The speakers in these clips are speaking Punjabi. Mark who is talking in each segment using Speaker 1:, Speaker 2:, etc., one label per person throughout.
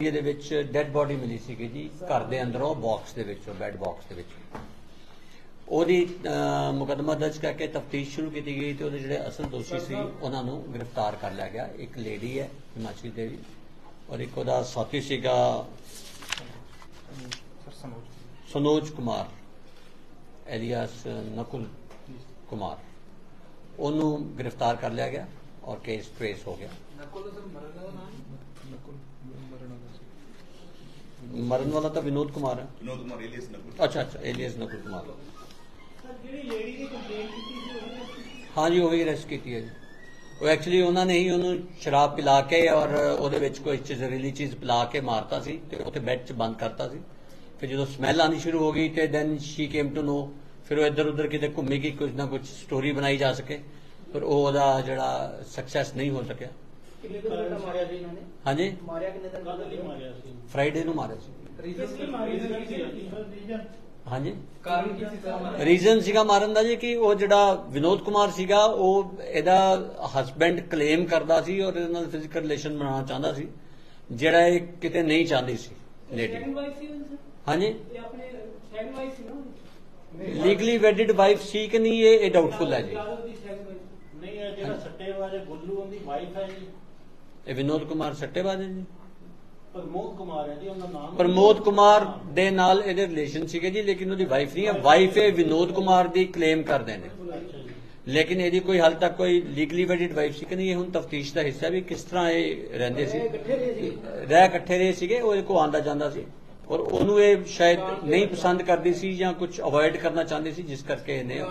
Speaker 1: ਇਹਦੇ ਵਿੱਚ ਡੈੱਡ ਬੋਡੀ ਮਿਲੀ ਸੀਗੀ ਜੀ ਘਰ ਦੇ ਅੰਦਰੋਂ ਬਾਕਸ ਦੇ ਵਿੱਚੋਂ ਬੈੱਡ ਬਾਕਸ ਦੇ ਵਿੱਚ। ਉਹਦੀ ਅਹ, ਮੁਕੱਦਮਾ ਦਰਜ ਕਰਕੇ ਤਫਤੀਸ਼ ਸ਼ੁਰੂ ਕੀਤੀ ਗਈ ਤੇ ਉਹਦੇ ਜਿਹੜੇ ਅਸਲ ਦੋਸ਼ੀ ਸੀ ਉਹਨਾਂ ਨੂੰ ਗ੍ਰਿਫਤਾਰ ਕਰ ਲਿਆ ਗਿਆ। ਇੱਕ ਲੇਡੀ ਹੈ ਹਿਮਾਚਲੀ ਦੇਵੀ। ਔਰ ਇੱਕ ਉਹਦਾ ਸਾਥੀ ਸੀਗਾ ਸਨੋਜ ਕੁਮਾਰ ਐਲੀਅਸ ਨਕੁਲ ਕੁਮਾਰ। ਉਹਨੂੰ ਗ੍ਰਿਫਤਾਰ ਕਰ ਲਿਆ ਗਿਆ। ਔਰ ਕੇਸ ਟ੍ਰੇਸ ਹੋ ਗਿਆ ਮਰਨ ਵਾਲਾ ਤਾਂ ਵਿਨੋਦ ਕੁਮਾਰ ਹੈ
Speaker 2: ਵਿਨੋਦ ਕੁਮਾਰ ਏਲੀਅਸ ਨਕੁਲ
Speaker 1: ਅੱਛਾ ਅੱਛਾ ਏਲੀਅਸ ਨਕੁਲ ਕੁਮਾਰ
Speaker 3: ਜਿਹੜੀ ਲੇਡੀ ਦੀ ਕੰਪਲੇਂਟ ਕੀਤੀ ਸੀ ਉਹਨੇ
Speaker 1: ਹਾਂਜੀ ਉਹ ਹੀ ਅਰੈਸਟ ਕੀਤੀ ਹੈ ਜੀ ਉਹ ਐਕਚੁਅਲੀ ਉਹਨਾਂ ਨੇ ਹੀ ਉਹਨੂੰ ਸ਼ਰਾਬ ਪਿਲਾ ਕੇ ਔਰ ਉਹਦੇ ਵਿੱਚ ਕੋਈ ਜ਼ਹਿਰੀਲੀ ਚੀਜ਼ ਪਿਲਾ ਕੇ ਮਾਰਤਾ ਸੀ ਤੇ ਉੱਥੇ ਬੈੱਡ 'ਚ ਬੰਦ ਕਰਤਾ ਸੀ ਫਿਰ ਜਦੋਂ ਸਮੈਲ ਆਣੀ ਸ਼ੁਰੂ ਹੋ ਗਈ ਤੇ then she came to know ਫਿਰ ਉਹ ਇੱਧਰ ਉੱਧਰ ਕਿਤੇ ਘੁੰਮੇਗੀ ਕੁਝ ਨਾ ਕੁਝ ਸਟੋਰੀ ਬਣਾਈ ਜਾ ਸਕੇ ਪਰ ਉਹ ਉਹਦਾ ਜਿਹੜਾ ਸਕਸੈਸ ਨਹੀਂ ਹੋ ਸਕਿਆ।
Speaker 3: ਕਿੰਨੇ ਕੁ ਦਿਨ ਮਾਰਿਆ ਸੀ ਇਹਨਾਂ ਨੇ?
Speaker 1: ਹਾਂਜੀ?
Speaker 3: ਮਾਰਿਆ ਕਿੰਨੇ ਦਿਨ
Speaker 4: ਕਦ ਲਈ ਮਾਰਿਆ ਸੀ।
Speaker 1: ਫਰਾਈਡੇ ਨੂੰ ਮਾਰਿਆ ਸੀ।
Speaker 3: ਰੀਜ਼ਨ ਕੀ ਮਾਰਿਆ ਸੀ?
Speaker 1: ਹਾਂਜੀ?
Speaker 3: ਕਾਰਨ ਕੀ ਸੀ ਸਰ
Speaker 1: ਰੀਜ਼ਨ ਸੀਗਾ ਮਾਰਨ ਦਾ ਜੀ ਕਿ ਉਹ ਜਿਹੜਾ ਵਿਨੋਦ ਕੁਮਾਰ ਸੀਗਾ ਉਹ ਇਹਦਾ ਹਸਬੈਂਡ ਕਲੇਮ ਕਰਦਾ ਸੀ ਔਰ ਇਹਦੇ ਨਾਲ ਫਿਜ਼ੀਕਲ ਰਿਲੇਸ਼ਨ ਬਣਾਉਣਾ ਚਾਹੁੰਦਾ ਸੀ ਜਿਹੜਾ ਇਹ ਕਿਤੇ ਨਹੀਂ ਚਾਹੁੰਦੀ ਸੀ। ਲੇਡੀ ਹਾਂਜੀ?
Speaker 3: ਇਹ ਆਪਣੇ ਸੈਕੰਡ ਵਾਈਫ ਸੀ ਨਾ ਉਹਦੀ?
Speaker 1: ਲੀਗਲੀ ਵੈਡਿਡ ਵਾਈਫ ਸੀ ਕਿ ਨਹੀਂ ਇਹ ਇਹ ਡਾਊਟਫੁਲ ਹੈ ਜੀ।
Speaker 4: ਇਹ ਜਿਹੜਾ ਸੱਟੇਬਾਜ਼ ਗੁੱਲੂ ਉਹਦੀ ਵਾਈਫ ਹੈ ਜੀ।
Speaker 1: ਇਹ ਵਿਨੋਦ ਕੁਮਾਰ ਸੱਟੇਬਾਜ਼ ਹੈ ਜੀ।
Speaker 4: ਪ੍ਰਮੋਦ ਕੁਮਾਰ ਹੈ ਜੀ ਉਹਦਾ ਨਾਮ
Speaker 1: ਪ੍ਰਮੋਦ ਕੁਮਾਰ ਦੇ ਨਾਲ ਇਹਦੇ ਰਿਲੇਸ਼ਨ ਸੀਗੇ ਜੀ ਲੇਕਿਨ ਉਹਦੀ ਵਾਈਫ ਨਹੀਂ ਹੈ। ਵਾਈਫ ਇਹ ਵਿਨੋਦ ਕੁਮਾਰ ਦੀ ਕਲੇਮ ਕਰਦੇ ਨੇ। ਲੇਕਿਨ ਇਹਦੀ ਕੋਈ ਹਾਲ ਤੱਕ ਕੋਈ ਲੀਗਲੀ ਵੈਡਿਡ ਵਾਈਫ ਸੀ ਕਿ ਨਹੀਂ ਇਹ ਹੁਣ ਤਫਤੀਸ਼ ਦਾ ਹਿੱਸਾ ਵੀ ਕਿਸ ਤਰ੍ਹਾਂ ਇਹ ਰਹਿੰਦੇ ਸੀ।
Speaker 3: ਇਕੱਠੇ ਰਹੇ ਸੀ
Speaker 1: ਰਹਿ ਇਕੱਠੇ ਰਹੇ ਸੀਗੇ ਉਹ ਕੋ ਆਂਦਾ ਜਾਂਦਾ ਸੀ। ਔਰ ਉਹਨੂੰ ਇਹ ਸ਼ਾਇਦ ਨਹੀਂ ਪਸੰਦ ਕਰਦੀ ਸੀ ਜਾਂ ਕੁਝ ਅਵੋਇਡ ਕਰਨਾ ਚਾਹੁੰਦੀ ਸੀ ਜਿਸ ਕਰਕੇ ਇਹਨੇ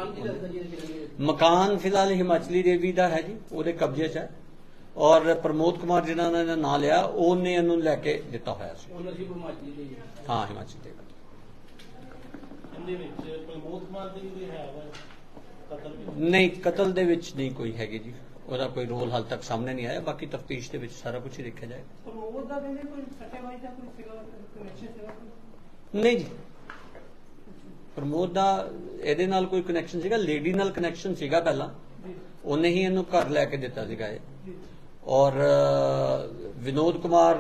Speaker 1: ਮਕਾਨ ਫਿਲਹਾਲ ਹਿਮਾਚਲੀ ਦੇਵੀ ਦਾ ਹੈ ਜੀ ਉਹਦੇ ਕਬਜ਼ੇ 'ਚ ਹੈ। ਔਰ ਪ੍ਰਮੋਦ ਕੁਮਾਰ ਜਿਹਨਾਂ ਨੇ ਇਹਦਾ ਨਾਂ ਲਿਆ ਉਹਨੇ ਇਹਨੂੰ ਲੈ ਕੇ ਦਿੱਤਾ ਹੋਇਆ ਸੀ।
Speaker 3: ਹੈ।
Speaker 1: ਹਿਮਾਚਲੀ ਦੇਵੀ।
Speaker 4: ਇਹਦੇ ਵਿੱਚ ਪ੍ਰਮੋਦ ਕੁਮਾਰ ਦੀ ਵੀ ਹੈ ਵਾ? ਕਤਲ ਵਿੱਚ
Speaker 1: ਨਹੀਂ ਕਤਲ ਦੇ ਵਿੱਚ ਨਹੀਂ ਕੋਈ ਹੈਗੀ ਜੀ। ਉਹਦਾ ਕੋਈ ਰੋਲ ਹਾਲ ਤੱਕ ਸਾਹਮਣੇ ਨਹੀਂ ਆਇਆ ਬਾਕੀ ਤਫਤੀਸ਼ ਦੇ ਵਿੱਚ ਸਾਰਾ ਕੁਝ ਹੀ ਦੇਖਿਆ ਜਾਏਗਾ
Speaker 3: ਪ੍ਰਮੋਦ ਦਾ ਕਹਿੰਦੇ ਕੋਈ ਸੱਟੇਬਾਜ਼ੀ ਦਾ ਕੋਈ ਸੀਗਾ ਕਨੈਕਸ਼ਨ ਸੀਗਾ ਕੋਈ?
Speaker 1: ਨਹੀਂ ਜੀ। ਪ੍ਰਮੋਦ ਦਾ ਇਹਦੇ ਨਾਲ ਕੋਈ ਕਨੈਕਸ਼ਨ ਸੀਗਾ ਲੇਡੀ ਨਾਲ ਕਨੈਕਸ਼ਨ ਸੀਗਾ ਪਹਿਲਾਂ। ਉਹਨੇ ਹੀ ਇਹਨੂੰ ਘਰ ਲੈ ਕੇ ਦਿੱਤਾ ਸੀਗਾ ਇਹ। ਔਰ ਵਿਨੋਦ ਕੁਮਾਰ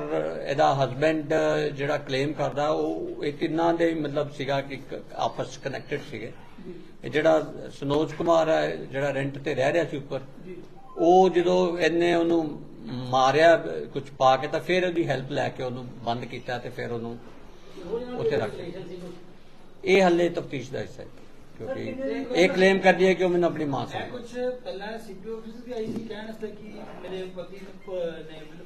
Speaker 1: ਇਹਦਾ ਹਸਬੈਂਡ ਜਿਹੜਾ ਕਲੇਮ ਕਰਦਾ ਉਹ ਇਹ ਤਿੰਨਾਂ ਦੇ ਮਤਲਬ ਸੀਗਾ ਕਿ ਆਪਸ ਕਨੈਕਟਡ ਸੀਗੇ। ਜਿਹੜਾ ਸਨੋਜ ਕੁਮਾਰ ਹੈ ਜਿਹੜਾ ਰੈਂਟ ਤੇ ਰਹਿ ਰਿਹਾ ਸੀ ਉੱਪਰ
Speaker 3: ਜੀ।
Speaker 1: ਉਹ ਜਦੋਂ ਇਹਨੇ ਉਹਨੂੰ ਮਾਰਿਆ ਕੁਝ ਪਾ ਕੇ ਤਾਂ ਫਿਰ ਉਹਦੀ ਹੈਲਪ ਲੈ ਕੇ ਉਹਨੂੰ ਬੰਦ ਕੀਤਾ ਤੇ ਫਿਰ ਉਹਨੂੰ ਉੱਥੇ ਰੱਖ
Speaker 3: ਕੁਛ?
Speaker 1: ਇਹ ਹੱਲੇ ਤਫਤੀਸ਼ ਦਾ ਹਿੱਸਾ ਹੈ ਕਿਉਂਕਿ ਇਹ ਕਲੇਮ ਕਰਦੀ ਹੈ ਕਿ ਉਹ ਮੈਨੂੰ ਆਪਣੀ ਮਾਂ ਸੀ
Speaker 5: ਕੁਝ ਪਹਿਲਾਂ ਸੀਪੀਓ ਆਫਿਸ ਵੀ ਆਈ ਸੀ ਕਹਿਣ ਵਾਸਤੇ ਕਿ ਮੇਰੇ ਪਤੀ ਨੂੰ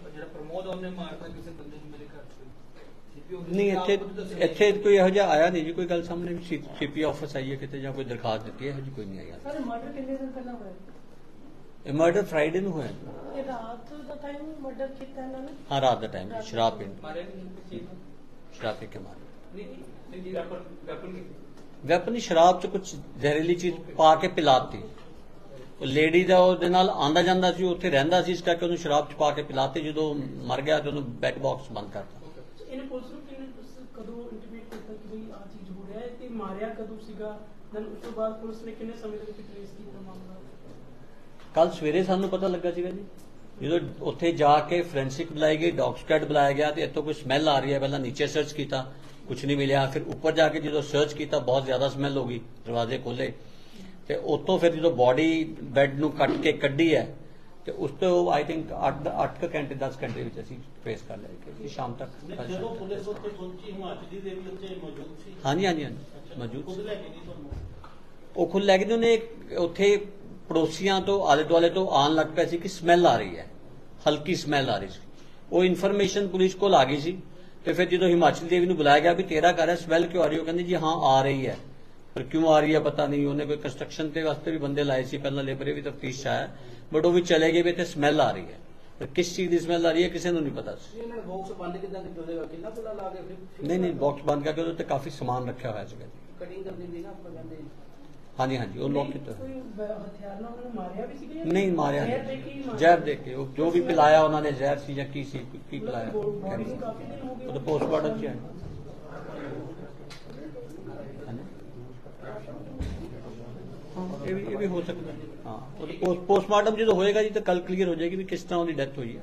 Speaker 5: ਜਿਹੜਾ ਪ੍ਰਮੋਦ ਉਹਨੇ ਮਾਰਤਾ ਕਿਸੇ ਬੰਦੇ ਨੂੰ ਮੇਰੇ ਘਰ
Speaker 1: ਨਹੀਂ ਇੱਥੇ ਇੱਥੇ ਕੋਈ ਇਹੋ ਜਿਹਾ ਆਇਆ ਨਹੀਂ ਜੀ ਕੋਈ ਗੱਲ ਸਾਹਮਣੇ ਸੀਪੀ ਆਫਿਸ ਆਈ ਹੈ ਕਿਤੇ ਜਾਂ ਕੋਈ ਦਰਖਾਸਤ ਦਿੱਤੀ ਹੈ ਇਹੋ ਜਿਹੀ ਕੋਈ ਨਹੀਂ ਆਈ।
Speaker 3: ਸਰ ਮਰਡਰ ਕਿੰਨੇ ਦਿਨ ਪਹਿਲਾਂ ਹੋਇਆ?
Speaker 1: ਇਹ ਮਰਡਰ ਫਰਾਈਡੇ ਨੂੰ ਹੋਇਆ।
Speaker 3: ਇਹ ਰਾਤ ਦਾ ਟਾਈਮ ਮਰਡਰ ਕੀਤਾ ਇਹਨਾਂ ਨੇ।
Speaker 1: ਹਾਂ ਰਾਤ ਦਾ ਟਾਈਮ ਸ਼ਰਾਬ ਪੀਣ
Speaker 5: ਮਾਰੇ
Speaker 1: ਸ਼ਰਾਬ ਪੀ ਕੇ ਮਾਰਿਆ।
Speaker 5: ਨਹੀਂ ਨਹੀਂ ਜੀ ਵੈਪਨ ਵੈਪਨ ਕੀ?
Speaker 1: ਵੈਪਨ ਦੀ ਸ਼ਰਾਬ ਚ ਕੁਝ ਜ਼ਹਿਰੀਲੀ ਚੀਜ਼ ਪਾ ਕੇ ਪਿਲਾਤੀ। ਉਹ ਲੇਡੀ ਦਾ ਉਹਦੇ ਨਾਲ ਆਂਦਾ ਜਾਂਦਾ ਸੀ ਉੱਥੇ ਰਹਿੰਦਾ ਸੀ ਇਸ ਕਰਕੇ ਉਹਨੂੰ ਸ਼ਰਾਬ ਚ ਪਾ ਕੇ ਪਿਲਾਤੀ ਜਦੋਂ ਮਰ ਗਿਆ ਤੇ ਉਹਨੂੰ ਬੈੱਡ ਬਾਕਸ ਬੰਦ ਕਰਤਾ।
Speaker 3: ਇਹਨੇ ਪੁਲਿਸ ਨੂੰ ਕਿੰਨੇ ਕਦੋਂ ਇੰਟੀਮੇਟ ਕੀਤਾ ਕਿ ਬਈ ਆ ਚੀਜ਼ ਹੋ ਰਿਹਾ ਹੈ? ਤੇ ਮਾਰਿਆ ਕਦੋਂ ਸੀਗਾ? ਦੈਨ ਉਸ ਤੋਂ ਬਾਅਦ ਪੁਲਿਸ ਨੇ ਕਿੰਨੇ ਸਮੇਂ ਟ੍ਰੇਸ ਕੀਤਾ ਮਾਮਲਾ?
Speaker 1: ਕੱਲ ਸਵੇਰੇ ਸਾਨੂੰ ਪਤਾ ਲੱਗਾ ਸੀਗਾ ਜੀ ਜਦੋਂ ਉੱਥੇ ਜਾ ਕੇ ਫੋਰੈਂਸਿਕ ਬੁਲਾਈ ਗਈ ਡੌਗ ਸਕੈਡ ਬੁਲਾਇਆ ਗਿਆ ਤੇ ਇੱਥੋਂ ਕੋਈ ਸਮੈਲ ਆ ਰਹੀ ਹੈ ਪਹਿਲਾਂ ਨੀਚੇ ਸਰਚ ਕੀਤਾ ਕੁਝ ਨਹੀਂ ਮਿਲਿਆ ਫਿਰ ਉੱਪਰ ਜਾ ਕੇ ਜਦੋਂ ਸਰਚ ਕੀਤਾ ਬਹੁਤ ਜ਼ਿਆਦਾ ਸਮੈਲ ਹੋ ਗਈ ਦਰਵਾਜ਼ੇ ਖੋਲੇ ਤੇ ਉੱਥੋਂ ਫਿਰ ਜਦੋਂ ਬਾਡੀ ਬੈੱਡ ਨੂੰ ਕੱਟ ਕੇ ਕੱਢੀ ਹੈ ਤੇ ਉਸ ਤੋਂ ਆਈ ਥਿੰਕ 8 8 ਘੰਟੇ 10 ਘੰਟੇ ਵਿੱਚ ਅਸੀਂ ਟ੍ਰੇਸ ਕਰ ਲਿਆ ਕਿ ਸ਼ਾਮ ਤੱਕ
Speaker 4: ਜਦੋਂ। ਪੁਲਿਸ ਉੱਥੇ ਪਹੁੰਚੀ ਹਿਮਾਚਲੀ ਦੇਵੀ ਉੱਥੇ ਮੌਜੂਦ ਸੀ
Speaker 1: ਹਾਂਜੀ ਹਾਂਜੀ ਹਾਂਜੀ
Speaker 4: ਅੱਛਾ,
Speaker 1: ਮੌਜੂਦ
Speaker 4: ਖੁਦ
Speaker 1: ਸੀ।
Speaker 4: ਲੈ ਕੇ ਨਹੀਂ ਤੁਹਾਨੂੰ
Speaker 1: ਉਹ ਖੁਦ ਲੈ ਕੇ ਉਹਨੇ ਉੱਥੇ ਪੜੋਸੀਆਂ ਤੋਂ ਆਲੇ ਦੁਆਲੇ ਤੋਂ ਆਉਣ ਲੱਗ ਪਿਆ ਸੀ ਕਿ ਸਮੈਲ ਆ ਰਹੀ ਹੈ ਹਲਕੀ ਸਮੈਲ ਆ ਰਹੀ ਸੀ। ਉਹ ਇਨਫੋਰਮੇਸ਼ਨ ਪੁਲਿਸ ਕੋਲ ਆ ਗਈ ਸੀ ਤੇ ਫਿਰ ਜਦੋਂ ਹਿਮਾਚਲ ਦੇਵੀ ਨੂੰ ਬੁਲਾਇਆ ਗਿਆ ਵੀ ਤੇਰਾ ਘਰ ਹੈ ਸਮੈਲ ਕਿਉਂ ਆ ਰਹੀ ਹੈ? ਉਹ ਕਹਿੰਦੀ ਜੀ ਹਾਂ ਆ ਰਹੀ ਹੈ। ਪਰ ਕਿਉਂ ਆ ਰਹੀ ਹੈ ਪਤਾ ਨਹੀਂ ਉਹਨੇ ਕੋਈ ਕੰਸਟਰਕਸ਼ਨ ਤੇ ਵਾਸਤੇ ਵੀ ਬੰਦੇ ਲਾਏ ਸੀ ਪਹਿਲਾਂ ਲੇਬਰ ਵੀ ਤਫਤੀਸ਼ ਆਇਆ। ਬਟ ਉਹ ਵੀ ਚਲੇ ਗਏ ਵੀ ਤੇ ਸਮੈਲ ਆ ਰਹੀ ਹੈ। ਪਰ ਕਿਸ ਚੀਜ਼ ਦੀ ਸਮੈਲ ਆ ਰਹੀ ਹੈ ਕਿਸੇ ਨੂੰ ਨਹੀਂ ਪਤਾ ਸੀ।
Speaker 3: ਇਹਨਾਂ ਨੇ ਬਾਕਸ ਬੰਦ ਕਿਦਾਂ ਕੀਤਾ ਹੋਵੇਗਾ ਕਿੰਨਾ ਪੁੱਲਾ ਲਾ ਕੇ ਫਿਰ
Speaker 1: ਨਹੀਂ ਨਹੀਂ ਬਾਕਸ ਬੰਦ ਕਰਕੇ ਉਹਦੇ ਉੱਤੇ ਕਾਫੀ ਸਮਾਨ ਰੱਖਿਆ ਹੋਇਆ ਸੀਗਾ ਜੀ।
Speaker 3: ਕਟਿੰਗ ਕਰ ਦਿੰਦੀ ਨਾ ਆਪਾਂ ਕਹਿੰਦੇ।
Speaker 1: ਹਾਂਜੀ ਹਾਂਜੀ ਉਹ ਲੋਕ ਕੀਤਾ। ਨਹੀਂ ਮਾਰਿਆ
Speaker 3: ਜ਼ਹਿਰ ਦੇ ਕੇ ਹੀ
Speaker 1: ਨਹੀਂ
Speaker 3: ਮਾਰਿਆ?
Speaker 1: ਜ਼ਹਿਰ ਦੇ ਕੇ ਉਹ ਜੋ ਵੀ ਪਿਲਾਇਆ ਉਹਨਾਂ ਨੇ ਜ਼ਹਿਰ ਸੀ ਜਾਂ ਕੀ ਸੀ ਕੀ ਪਿਲਾਇਆ। ਉਹ ਤਾਂ ਪੋਸਟਮਾਰਟਮ ਚ ਹੈ। ਇਹ ਵੀ ਇਹ ਵੀ ਹੋ ਸਕਦਾ। ਹੈ। ਉਹ ਪੋਸਟਮਾਰਟਮ ਜਦੋਂ ਹੋਏਗਾ ਜੀ ਤਾਂ ਕੱਲ ਕਲੀਅਰ ਹੋ ਜਾਏਗੀ ਵੀ ਕਿਸ ਤਰ੍ਹਾਂ ਉਹਦੀ ਡੈਥ ਹੋਈ ਹੈ।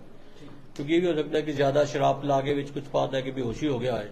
Speaker 1: ਕਿਉਂਕਿ ਇਹ ਵੀ ਹੋ ਸਕਦਾ ਕਿ ਜ਼ਿਆਦਾ ਸ਼ਰਾਬ ਲਾ ਕੇ ਵਿੱਚ ਕੁਝ ਪਾਤਾ ਹੈ ਕਿ ਬੇਹੋਸ਼ੀ ਹੋ ਗਿਆ ਹੈ।